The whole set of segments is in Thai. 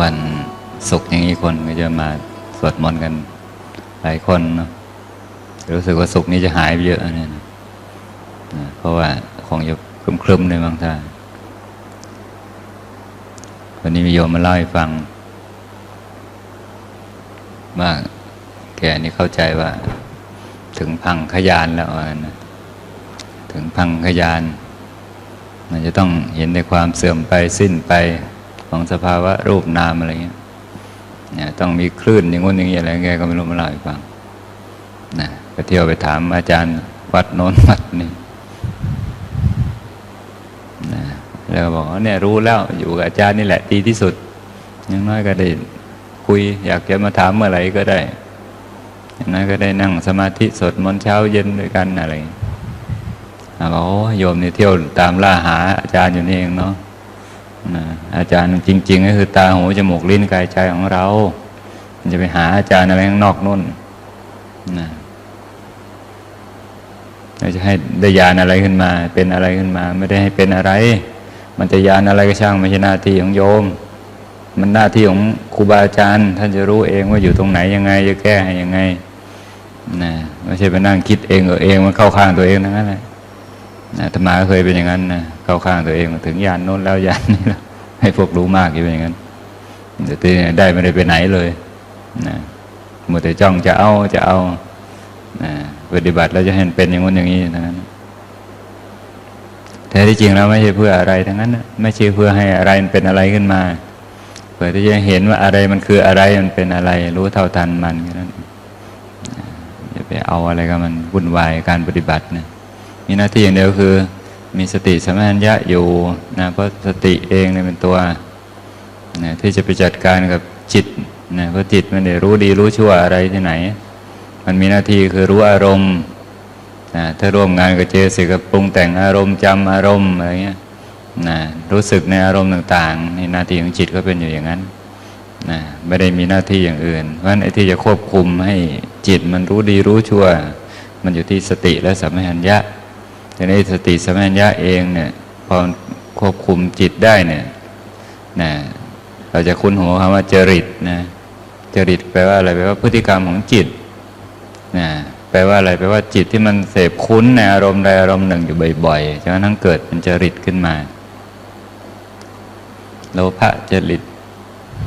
วันศุกร์อย่างนี้คนก็จะมาสวดมนต์กันหลายคนเนอะรู้สึกว่าศุกร์นี้จะหายไปเยอะเนี่ยนะเพราะว่าคงจะคลึมๆในบางท่าวันนี้มีโยมมาเล่าให้ฟังว่าแกนี่เข้าใจว่า ถึงพังขยานแล้วว่านนะถึงพังขยาน มันจะต้องเห็นในความเสื่อมไปสิ้นไป ของสภาวะรูปนามอะไรเงี้ยนี่ยต้องมีคลื่นอย่างงู้นอย่างนี้อะไรแกก็ไม่รู้มาเล่าให้ฟังนะก็เที่ยวไปถามอาจารย์วัดโน้นวัดนี้นะแล้วก็บอกเนี่ยรู้แล้วอยู่กับอาจารย์นี่แหละดีที่สุดอยังน้อยก็ได้คุย อยากจะมาถามเมื่อไหร่ก็ได้อย่างนั้นก็ได้นั่งสมาธิสดมนเช้าเย็นด้วยกันอะไรอย่างเงี้ยอ่าบอกโอ้โยมนี่เที่ยวตามล่าหาอาจารย์อยู่นี่เองเนาะ นะอาจารย์จริง ๆ ก็คือตาหูจมูกลิ้นกายใจของเรา มันจะไปหาอาจารย์อะไรข้างนอกนู่นนะเราจะให้ได้ยานอะไรขึ้นมา เป็นอะไรขึ้นมา ไม่ได้ให้เป็นอะไร มันจะยานอะไรก็ช่างไม่ใช่หน้าที่ของโยม มันหน้าที่ของครูบาอาจารย์ ท่านจะรู้เองว่าอยู่ตรงไหนยังไง จะแก้ให้ยังไงนะไม่ใช่ไปนั่งคิดเองเออเองมันเข้าข้างตัวเองทั้งนั้นแหละ ธรรมาก็เคยเป็นอย่างนั้นนะเข้าข้างตัวเองถึงยานโน้นแล้วยานนี้แล้วให้พวกรู้มากอยู่เป็นอย่างนั้นแต่ที่ได้ไม่ได้ไปไหนเลยนะมัวแต่จ้องจะเอาจะเอานะปฏิบัติแล้วจะให้มันเป็นอย่างนู้นอย่างนี้ทั้งนั้นแต่ที่จริงแล้วไม่ใช่เพื่ออะไรทั้งนั้นนะไม่ใช่เพื่อให้อะไรมันเป็นอะไรขึ้นมาเพื่อที่จะเห็นว่าอะไรมันคืออะไรมันเป็นอะไร รู้เท่าทันมันแค่นั้นนะอย่าไปเอาอะไรกับมันวุ่นวายการปฏิบัตินะ มีหน้าที่อย่างเดียวคือ มีสติสัมปชัญญะอยู่นะเพราะสติเองเนี่ยเป็นตัวนะที่จะไปจัดการกับจิตนะเพราะจิตมันได้รู้ดีรู้ชั่วอะไรที่ไหน มันมีหน้าที่คือรู้อารมณ์นะถ้าร่วมงานกับเจสิกับปรุงแต่งอารมณ์จำอารมณ์อะไรเงี้ยนะรู้สึกในอารมณ์ต่างๆนี่หน้าที่ของจิตก็เป็นอยู่อย่างนั้นนะไม่ได้มีหน้าที่อย่างอื่น เพราะฉะนั้นไอ้ที่จะควบคุมให้จิตมันรู้ดีรู้ชั่ว มันอยู่ที่สติและสัมปชัญญะ ทีนี้สติสัมปชัญญะเองเนี่ยพอควบคุมจิตได้เนี่ยนะเราจะคุ้นหัวคำว่าจริตนะจริตแปลว่าอะไรแปลว่าพฤติกรรมของจิตนะแปลว่าอะไรแปลว่าจิตที่มันเสพคุ้นในอารมณ์ใดอารมณ์หนึ่งอยู่บ่อยๆจนกระทั่งเกิดเป็นจริตขึ้นมา โลภะจริต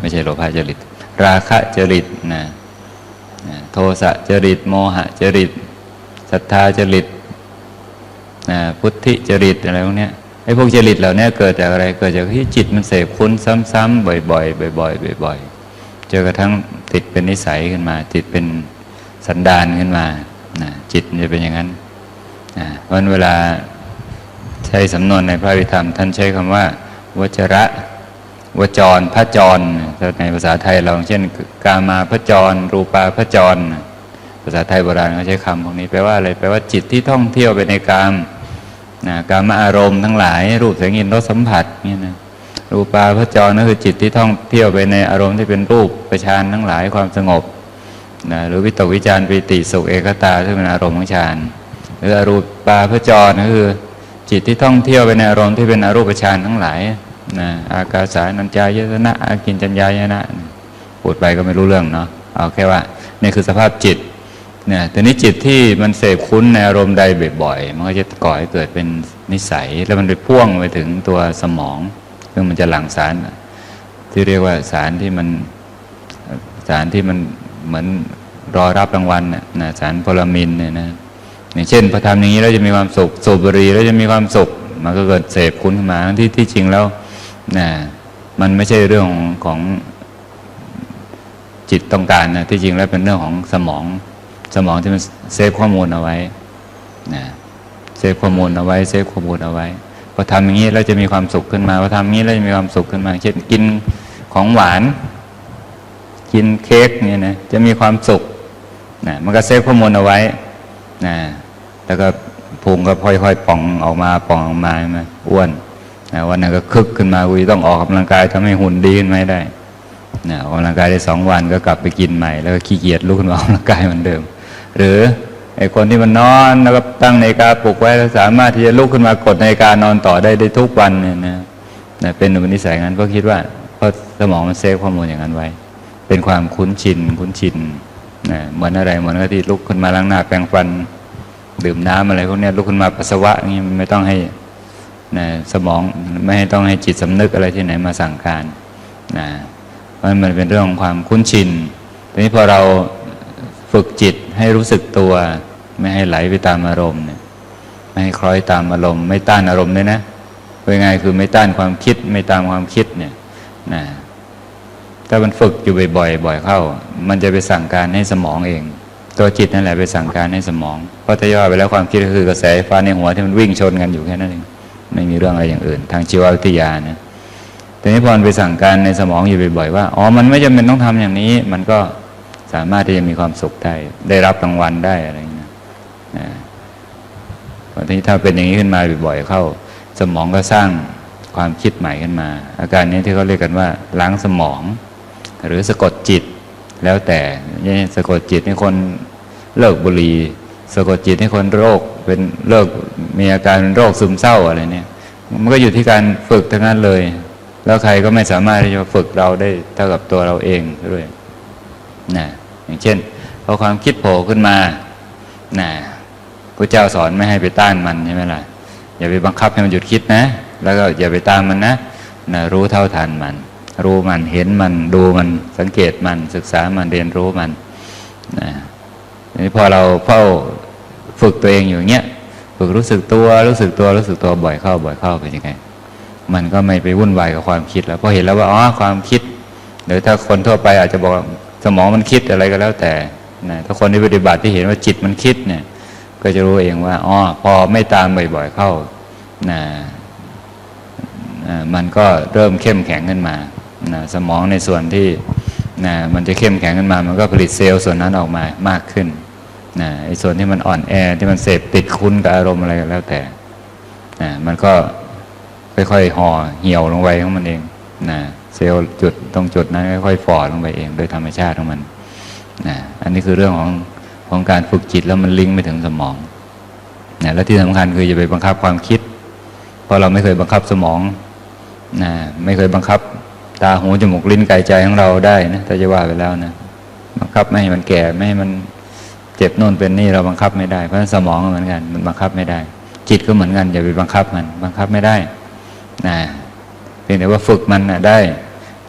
ไม่ใช่โลภะจริต ราคะจริตนะนะโทสะจริต โมหะจริตศรัทธาจริต นะพุทธิจริตอะไรพวกเนี้ยไอ้พวกจริตเหล่านี้เกิดจากอะไรเกิดจากที่จิตมันเสพคุ้นซ้ำๆบ่อยๆบ่อยๆบ่อยๆจนกระทั่งติดเป็นนิสัยขึ้นมา ติดเป็นสันดานขึ้นมานะจิตมันจะเป็นอย่างนั้นนะเพราะนั้นเวลาใช้สำนวนในพระวิธรรม ท่านใช้คำว่าวจระวจรพระจรในภาษาไทยเราเช่น กามาพระจร รูปาพระจร ภาษาไทยโบราณเขาใช้คำพวกนี้แปลว่าอะไรแปลว่าจิตที่ท่องเที่ยวไปในกาม นะการมาอารมณ์ทั้งหลาย รูปเสียงกลิ่นรสสัมผัสเนี่ยนะรูปาพระจรนั่นคือจิตที่ท่องเที่ยวไปในอารมณ์ที่เป็นรูปประชานทั้งหลายความสงบนะหรือวิตกวิจารปิติสุขเอกตาซึ่งเป็นอารมณ์ของฌานหรืออรูปาพระจรนั่นคือ จิตที่ท่องเที่ยวไปในอารมณ์ที่เป็นอรูปฌานทั้งหลายนะอากาสานัญจายตนะอากินจัญญายนะพูดไปก็ไม่รู้เรื่องเนาะเอาแค่ว่านี่คือสภาพจิต เนี่ยแต่นี้จิตที่มันเสพคุ้นในอารมณ์ใดบ่อยๆ มันก็จะก่อให้เกิดเป็นนิสัย แล้วมันไปพ่วงไปถึงตัวสมอง ซึ่งมันจะหลั่งสาร ที่เรียกว่าสารที่มันสารที่มันเหมือนรอรับรางวัลน่ะสารโพลามินเนี่ยนะอย่างเช่นพอทำอย่างนี้แล้วจะมีความสุขสูบบุหรี่แล้วจะมีความสุข มันก็เกิดเสพคุ้นขึ้นมาที่ที่จริงแล้วนะมันไม่ใช่เรื่องของของจิตต้องการนะที่จริงแล้วเป็นเรื่องของสมอง สมองที่มันเซฟข้อมูลเอาไว้นะเซฟข้อมูลเอาไว้เซฟข้อมูลเอาไว้พอทำอย่างนี้แล้วจะมีความสุขขึ้นมาพอทำอย่างนี้แล้วจะมีความสุขขึ้นมา เช่นกินของหวาน กินเค้กเนี่ยนะจะมีความสุขนะมันก็เซฟข้อมูลเอาไว้นะแล้วก็พุงก็ค่อยๆป่องออกมาป่องออกมาใช่ไหมอ้วนนะวันนั้นก็คึกขึ้นมาวิต้องออกกำลังกายทำให้หุ่นดีขึ้นมาให้ได้นะออกกำลังกายได้สองวันก็กลับไปกินใหม่ แล้วก็ขี้เกียจลุกขึ้นมาออกกำลังกายเหมือนเดิม หรือไอ้คนที่มันนอนแล้วก็ตั้งนาฬิกาปลุกไว้แล้วสามารถที่จะลุกขึ้นมากดนาฬิกานอนต่อได้ได้ทุกวันเนี่ยนะนะเป็นอุปนิสัยงั้นเพราะคิดว่าเพราะสมองมันเซฟข้อมูลอย่างนั้นไว้ เป็นความคุ้นชินคุ้นชินนะเหมือนอะไรเหมือนกับที่ลุกขึ้นมาล้างหน้าแปรงฟัน ดื่มน้ำอะไรพวกนี้ลุกขึ้นมาปัสสาวะนี้มันไม่ต้องให้นะสมองไม่ให้ต้องให้จิตสำนึกอะไรที่ไหนมาสั่งการนะเพราะมันเป็นเรื่องของความคุ้นชินทีนี้พอเราฝึกจิต ให้รู้สึกตัว ไม่ให้ไหลไปตามอารมณ์เนี่ยไม่ให้คล้อยตามอารมณ์ ไม่ต้านอารมณ์ด้วยนะเป็นไงคือไม่ต้านความคิดไม่ตามความคิดเนี่ยนะถ้ามันฝึกอยู่บ่อยๆบ่อยเข้า มันจะไปสั่งการให้สมองเอง ตัวจิตนั่นแหละไปสั่งการให้สมองเพราะถ้าย่อไปแล้วความคิดก็คือกระแสไฟฟ้าในหัวที่มันวิ่งชนกันอยู่แค่นั้นเองไม่มีเรื่องอะไรอย่างอื่น ทางชีววิทยานะทีนี้พอมันไปสั่งการในสมองอยู่บ่อยๆว่าอ๋อมันไม่จำเป็นต้องทำอย่างนี้ มันก็ สามารถที่จะมีความสุขได้ ได้รับรางวัลได้อะไรอย่างเงี้ยนะพอทีนี้ถ้าเป็นอย่างนี้ขึ้นมาบ่อยๆเข้า สมองก็สร้างความคิดใหม่ขึ้นมา อาการนี้ที่เขาเรียกกันว่า ล้างสมอง หรือสะกดจิตแล้วแต่เนี่ยสะกดจิตให้คนเลิกบุหรี่สะกดจิตให้คนโรคเป็นเลิกมีอาการเป็นโรคซึมเศร้าอะไรเนี่ย มันก็อยู่ที่การฝึกทั้งนั้นเลย แล้วใครก็ไม่สามารถที่จะฝึกเราได้เท่ากับตัวเราเองด้วยนะ อย่างเช่นพอความคิดโผล่ขึ้นมานะพระเจ้าสอนไม่ให้ไปต้านมันใช่ไหมล่ะอย่าไปบังคับให้มันหยุดคิดนะ แล้วก็อย่าไปตามมันนะนะรู้เท่าทันมัน รู้มันเห็นมันดูมันสังเกตมันศึกษามันเรียนรู้มันนะนี้พอเราเฝ้าฝึกตัวเองอยู่เงี้ยฝึกรู้สึกตัวรู้สึกตัวรู้สึกตัวบ่อยเข้าบ่อยเข้าเป็นยังไง มันก็ไม่ไปวุ่นวายกับความคิดแล้วเพราะเห็นแล้วว่าอ๋อความคิดหรือถ้าคนทั่วไปอาจจะบอก สมองมันคิดอะไรก็แล้วแต่นะถ้าคนที่ปฏิบัติที่เห็นว่าจิตมันคิดเนี่ยก็จะรู้เองว่าอ๋อพอไม่ตามบ่อยๆเข้านะมันก็เริ่มเข้มแข็งขึ้นมานะสมองในส่วนที่นะมันจะเข้มแข็งขึ้นมา มันก็ผลิตเซลล์ส่วนนั้นออกมามากขึ้นนะไอ้ส่วนที่มันอ่อนแอที่มันเสพติดคุ้นกับอารมณ์อะไรก็แล้วแต่นะมันก็ค่อยๆห่อเหี่ยวลงไปของมันเองนะ เซลล์จุดตรงจุดนั้นค่อยๆฝ่อลงไปเองโดยธรรมชาติของมันนะอันนี้คือเรื่องของของการฝึกจิตแล้วมันลิงก์ไปถึงสมองนะและที่สำคัญคืออย่าไปบังคับความคิด เพราะเราไม่เคยบังคับสมองนะไม่เคยบังคับตาหูจมูกลิ้นกายใจของเราได้นะถ้าจะว่าไปแล้วนะบังคับไม่ให้มันแก่ไม่ให้มันเจ็บโน่นเป็นนี่เราบังคับไม่ได้เพราะฉะนั้นสมองเหมือนกันมันบังคับไม่ได้ จิตก็เหมือนกันอย่าไปบังคับมัน บังคับไม่ได้นะ พียงแต่ว่าฝึกมันนะได้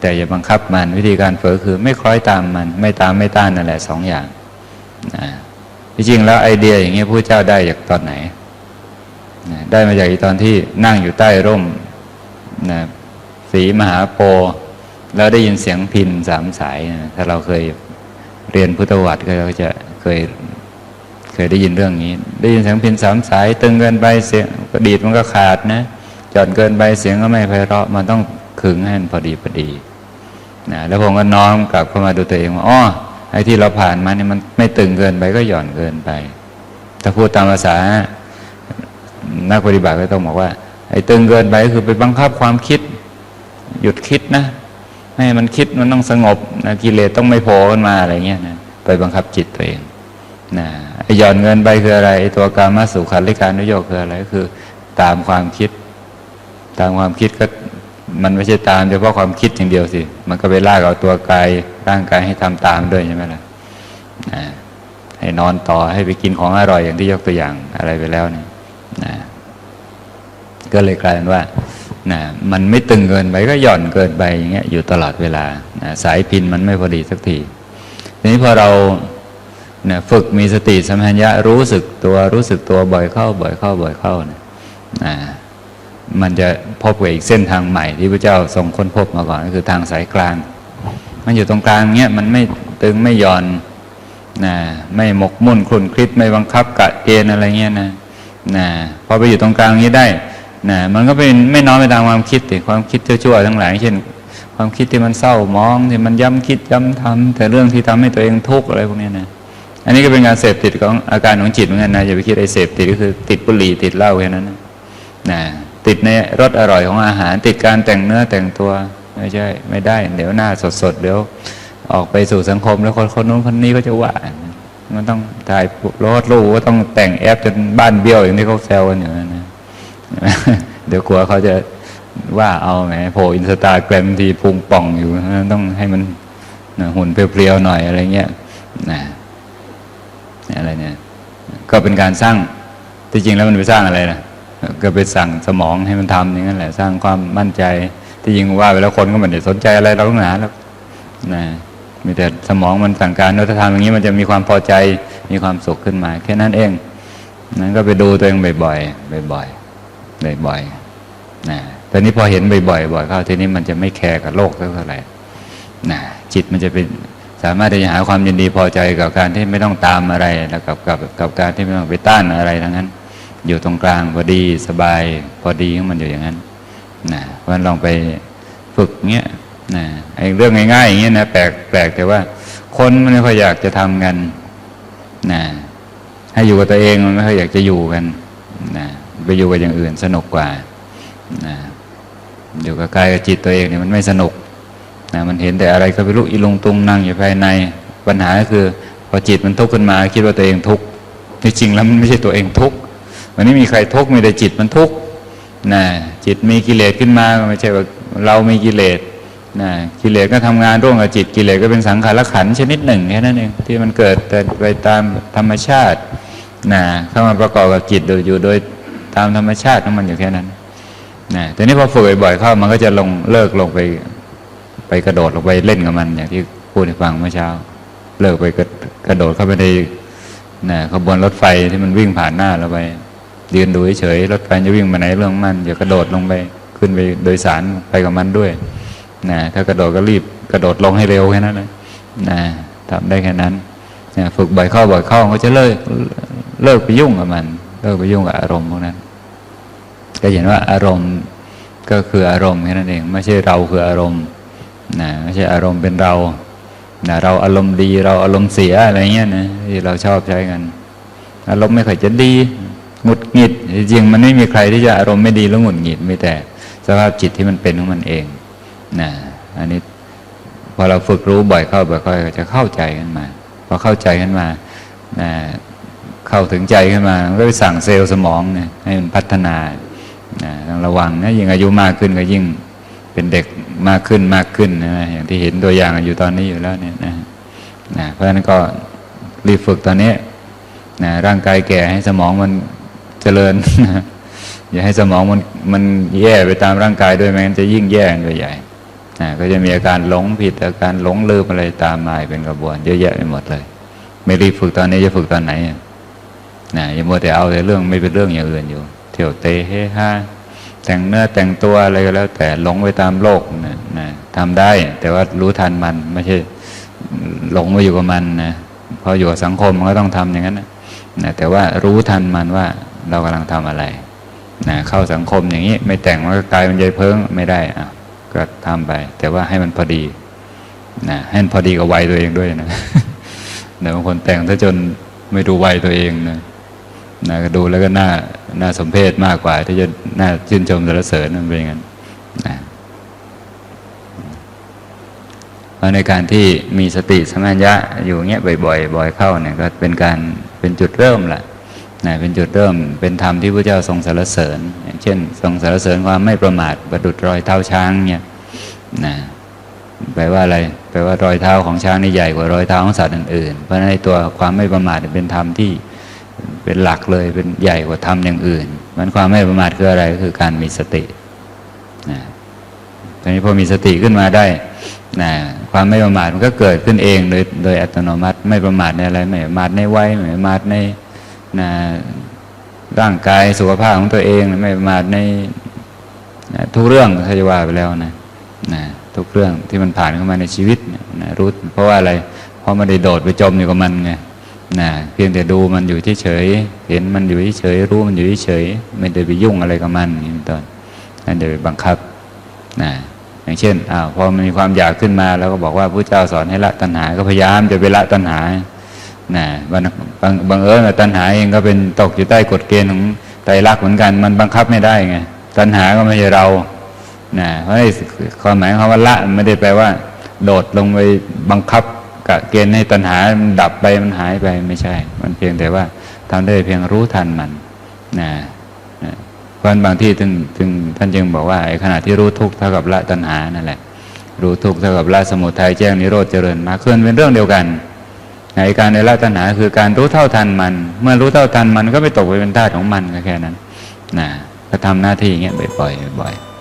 แต่อย่าบังคับมันวิธีการฝึกคือไม่คล้อยตามมัน ไม่ตามไม่ต้านนั่นแหละสองอย่างนะที่จริงแล้วไอเดียอย่างเงี้ยพระเจ้าได้จากตอนไหนนะได้มาจากตอนที่นั่งอยู่ใต้ร่มนะสีมหาโพธิ์แล้วได้ยินเสียงพินสามสายนะถ้าเราเคยเรียนพุทธวัตรก็เราจะเคยเคยได้ยินเรื่องนี้ ได้ยินเสียงพินสามสาย ตึงเกินไปเสียงกระดีดมันก็ขาดนะ จอดเกินไปเสียงก็ไม่ไพเราะมันต้องขึงให้มันพอดีพอดีนะแล้วผมก็น้อมกลับเข้ามาดูตัวเองว่าอ๋อไอ้ที่เราผ่านมาเนี่ยมันไม่ตึงเกินไปก็หย่อนเกินไป ถ้าพูดตามภาษา นักปฏิบัติก็ต้องบอกว่า ไอ้ตึงเกินไปก็คือไปบังคับความคิด หยุดคิดนะให้มันคิดมันต้องสงบนะกิเลสต้องไม่โผล่ขึ้นมาอะไรเงี้ยนะไปบังคับจิตตัวเองนะไอ้หย่อนเงินไปคืออะไรตัวการมาสู่ขันธิการนุโยคคืออะไรก็คือ ตามความคิด ตามความคิดก็มันไม่ใช่ตามเฉพาะความคิดอย่างเดียวสิ มันก็ไปลากเอาตัวกายร่างกายให้ทำตามด้วยใช่ไหมล่ะให้นอนต่อให้ไปกินของอร่อยอย่างที่ยกตัวอย่างอะไรไปแล้วเนี่ยนะก็เลยกลายเป็นว่านะมันไม่ตึงเกินไปก็หย่อนเกินไปอย่างเงี้ยอยู่ตลอดเวลานะสายพินมันไม่พอดีสักทีทีนี้พอเรานะฝึกมีสติสัมผัสญะรู้สึกตัวรู้สึกตัวบ่อยเข้าบ่อยเข้าบ่อยเข้านะนะ มันจะพบกับอีกเส้นทางใหม่ที่พระเจ้าทรงค้นพบมาก่อนก็คือทางสายกลาง มันอยู่ตรงกลางเนี้ยมันไม่ตึงไม่ย่อนนะไม่หมกมุ่นคลุนคลิดไม่บังคับกะเกณฑ์อะไรเงี้ยนะนะพอไปอยู่ตรงกลางนี้ได้นะมันก็เป็นไม่น้อมไปตามความคิดแต่ความคิดชั่วๆทั้งหลายเช่น ความคิดที่มันเศร้ามองที่มันย้ำคิดย้ำทำแต่เรื่องที่ทำให้ตัวเองทุกข์อะไรพวกนี้นะอันนี้ก็เป็นการเสพติดของอาการของจิตเหมือนกันนะอย่าไปคิดไอ้เสพติดก็คือติดบุหรี่ติดเหล้าแค่นั้นนะนะ ติดในรสอร่อยของอาหาร ติดการแต่งเนื้อแต่งตัวไม่ใช่ ไม่ได้ เดี๋ยวหน้าสดๆเดี๋ยวออกไปสู่สังคมแล้วคนคนนู้นคนนี้ก็จะว่ามันต้องถ่ายรถลูกก็ต้องแต่งแอปจนบ้านเบี้ยวอย่างที่เขาแซวกันอย่างนั้นนะเดี๋ยวกลัวเขาจะว่าเอาแหมโผล่อินสตาแกรมทีพุงป่องอยู่ต้องให้มันนะหุ่นเพรียวๆหน่อยอะไรเงี้ยนะอะไรเนี่ย ก็เป็นการสร้างที่จริงแล้วมันไปสร้างอะไรนะ ก็ไปสั่งสมองให้มันทำอย่างนั้นแหละ สร้างความมั่นใจ ที่จริงว่าไปแล้วคนก็ไม่ได้สนใจอะไรเราหนาแล้วนะมีแต่สมองมันสั่งการว่าถ้าทำอย่างนี้มันจะมีความพอใจมีความสุขขึ้นมา แค่นั้นเองนั้นก็ไปดูตัวเองบ่อยๆบ่อยๆบ่อยๆนะตอนนี้พอเห็นบ่อยๆบ่อยเข้าทีนี้มันจะไม่แคร์กับโลกเท่าไหร่นะจิตมันจะเป็นสามารถจะหาความยินดีพอใจกับการที่ไม่ต้องตามอะไรแล้วกับกับกับการที่ไม่ต้องไปต้านอะไรทั้งนั้น อยู่ตรงกลางพอดีสบาย พอดีของมันอยู่อย่างนั้นนะเพราะนั้นลองไปฝึกเงี้ยนะไอ้เรื่องง่ายๆอย่างเงี้ยนะแปลกแปลกแต่ว่า คนมันไม่ค่อยอยากจะทำกันนะให้อยู่กับตัวเองมันไม่ค่อยอยากจะอยู่กันนะไปอยู่กับอย่างอื่นสนุกกว่านะอยู่กับกายกับจิตตัวเองเนี่ยมันไม่สนุกนะมันเห็นแต่อะไรก็ไม่รู้อีลงตุงนั่งอยู่ภายใน ปัญหาก็คือ พอจิตมันทุกข์ขึ้นมา คิดว่าตัวเองทุกข์ที่จริงแล้วมันไม่ใช่ตัวเองทุกข์ มันไม่มีใครทุกข์มีแต่จิตมันทุกข์นะจิตมีกิเลสขึ้นมาไม่ใช่ว่าเรามีกิเลสนะกิเลสก็ทำงานร่วมกับจิตกิเลสก็เป็นสังขารขันชนิดหนึ่งแค่นั้นเองที่มันเกิดแต่ไปตามธรรมชาตินะเข้ามาประกอบกับจิตโดยอยู่โดยตามธรรมชาติของมันอยู่แค่นั้นนะแต่นี้พอฝึกบ่อยๆเข้ามันก็จะลงเลิกลงไป ไปกระโดดลงไปเล่นกับมันอย่างที่พูดให้ฟังเมื่อเช้า เลิกไปกระกระโดดเข้าไปในนะขบวนรถไฟที่มันวิ่งผ่านหน้าเราไป ยืนดูเฉยรถไฟจะวิ่งมาไหนเรื่องมันอย่ากระโดดลงไปขึ้นไปโดยสารไปกับมันด้วยนะถ้ากระโดดก็รีบกระโดดลงให้เร็วแค่นั้นเลยนะทำได้แค่นั้นนะฝึกบ่อยเข้าบ่อยเข้าก็จะเลิกเลิกไปยุ่งกับมัน เลิกไปยุ่งกับอารมณ์พวกนั้น ก็เห็นว่าอารมณ์ก็คืออารมณ์แค่นั้นเอง ไม่ใช่เราคืออารมณ์นะไม่ใช่อารมณ์เป็นเรานะเราอารมณ์ดีเราอารมณ์เสียอะไรเงี้ยนะที่เราชอบใช้กัน อารมณ์ไม่ค่อยจะดี หงุดหงิดจริงมันไม่มีใครที่จะอารมณ์ไม่ดีแล้วหงุดหงิดมีแต่สภาพจิตที่มันเป็นของมันเองนะอันนี้พอเราฝึกรู้บ่อยเข้าบ่อยเข้าก็จะเข้าใจขึ้นมาพอเข้าใจขึ้นมานะเข้าถึงใจขึ้นมานก็ไปสั่งเซลล์สมองเนี่ยให้มันพัฒนานะต้องระวังนะยิ่งอายุมากขึ้นก็ยิ่งเป็นเด็กมากขึ้นมากขึ้นนะอย่างที่เห็นตัวอย่างอยู่ตอนนี้อยู่แล้วเนี่ยนะนะเพราะฉะนั้นก็รีบฝึกตอนนี้นะร่างกายแก่ให้สมองมัน เจริญ อย่าให้สมองมันมันแย่ไปตามร่างกายด้วยไม่งั้นจะยิ่งแย่กันไปใหญ่ก็จะมีอาการหลงผิดอาการหลงลืมอะไรตามมาเป็นกระบวนเยอะแยะไปหมดเลย ไม่รีบฝึกตอนนี้จะฝึกตอนไหนอะนะอย่ามัวแต่เอาแต่เรื่องไม่เป็นเรื่องอย่างอื่นอยู่ เที่ยวเตะเฮฮาแต่งเนื้อแต่งตัวอะไรก็แล้ว แต่หลงไปตามโลกนะนะทำได้ แต่ว่ารู้ทันมันไม่ใช่หลงมาอยู่กับมันนะพออยู่กับสังคมมันก็ต้องทำอย่างนั้นนะแต่ว่ารู้ทันมันว่า เรากำลังทำอะไรนะเข้าสังคมอย่างนี้ไม่แต่งมันก็กลายเป็นใยเพิงไม่ได้อะก็ทำไป แต่ว่าให้มันพอดีนะให้มันพอดีกับวัยตัวเองด้วยนะแต่บางคนแต่งถ้าจนไม่ดูวัยตัวเองนะนะดูแล้วก็น่าน่าสมเพชมากกว่า ที่จะน่าชื่นชมสรรเสริญมันเป็นอย่างนั้นนะเพราะในการที่มีสติสมัญญะอยู่เงี้ยบ่อยๆบ่อยเข้าเนี่ยก็เป็นการเป็นจุดเริ่มแหละ นะเป็นจุดเริ่มเป็นธรรมที่พระเจ้าทรงสรรเสริญ อย่างเช่น ทรงสรรเสริญความไม่ประมาทประดุดรอยเท้าช้างเนี่ยนะแปลว่าอะไรแปลว่ารอยเท้าของช้างนี่ใหญ่กว่ารอยเท้าของสัตว์อื่นๆ เพราะในตัวความไม่ประมาทเป็นธรรมที่เป็นหลักเลยเป็นใหญ่กว่าธรรมอย่างอื่น มันความไม่ประมาทคืออะไรก็คือการมีสตินะตอนนี้พอมีสติขึ้นมาได้นะความไม่ประมาทมันก็เกิดขึ้นเองโดยโดยอัตโนมัติ ไม่ประมาทในอะไรไม่ประมาทในวัยไม่ประมาทใน นะร่างกายสุขภาพของตัวเองไม่ประมาทในนะทุกเรื่องถ้าจะว่าไปแล้วนะนะทุกเรื่องที่มันผ่านเข้ามาในชีวิตนะรู้เพราะว่าอะไร เพราะไม่ได้โดดไปจมอยู่กับมันไงนะเพียงแต่ดูมันอยู่เฉยเห็นมันอยู่เฉยรู้มันอยู่เฉยไม่ได้ไปยุ่งอะไรกับมันนี้เป็นต้นนั่นเดี๋ยวไปบังคับนะอย่างเช่นอ้าวพอมันมีความอยากขึ้นมา แล้วก็บอกว่าพระเจ้าสอนให้ละตัณหา ก็พยายามจะไปละตัณหา นะบางบางบางเอิญตัณหาเองก็เป็นตกอยู่ใต้กฎเกณฑ์ของไตรลักษณ์เหมือนกัน มันบังคับไม่ได้ไงตัณหาก็ไม่ใช่เรานะเพราะความหมายของคำว่าละไม่ได้แปลว่า โดดลงไปบังคับกะเกณฑ์ให้ตัณหามันดับไปมันหายไปไม่ใช่ มันเพียงแต่ว่าทำได้เพียงรู้ทันมันนะนะพอราะฉะนั้นบางที่ถึงถึงท่านจึงบอกว่าไอ้ขณะที่รู้ทุกข์เท่ากับละตัณหานั่นแหละ รู้ทุกข์เท่ากับละสมุทัยแจ้งนิโรธเจริญมรรคคือนเป็นเรื่องเดียวกัน ในการในละตัณหาคือการรู้เท่าทันมัน เมื่อรู้เท่าทันมันก็ไม่ตกไปเป็นทาสของมันก็แค่นั้นนะก็ทำหน้าที่อย่างเงี้ยบ่อยๆบ่อยๆ